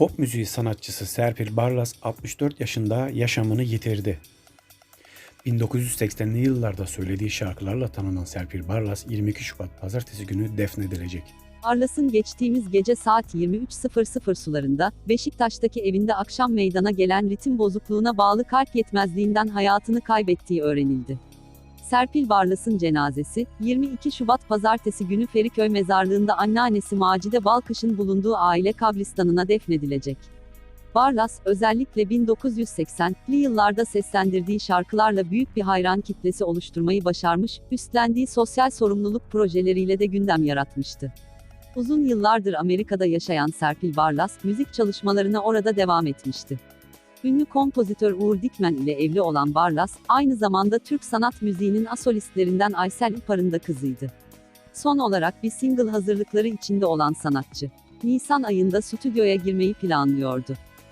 Pop müziği sanatçısı Serpil Barlas 64 yaşında yaşamını yitirdi. 1980'li yıllarda söylediği şarkılarla tanınan Serpil Barlas 22 Şubat pazartesi günü defnedilecek. Arlas'ın geçtiğimiz gece saat 23.00 sularında, Beşiktaş'taki evinde akşam meydana gelen ritim bozukluğuna bağlı kalp yetmezliğinden hayatını kaybettiği öğrenildi. Serpil Barlas'ın cenazesi, 22 Şubat pazartesi günü Feriköy mezarlığında anneannesi Macide Balkış'ın bulunduğu aile kabristanına defnedilecek. Barlas, özellikle 1980'li yıllarda seslendirdiği şarkılarla büyük bir hayran kitlesi oluşturmayı başarmış, üstlendiği sosyal sorumluluk projeleriyle de gündem yaratmıştı. Uzun yıllardır Amerika'da yaşayan Serpil Barlas, müzik çalışmalarına orada devam etmişti. Ünlü kompozitör Uğur Dikmen ile evli olan Barlas, aynı zamanda Türk sanat müziğinin asolistlerinden Aysel İpar'ın da kızıydı. Son olarak bir single hazırlıkları içinde olan sanatçı, Nisan ayında stüdyoya girmeyi planlıyordu.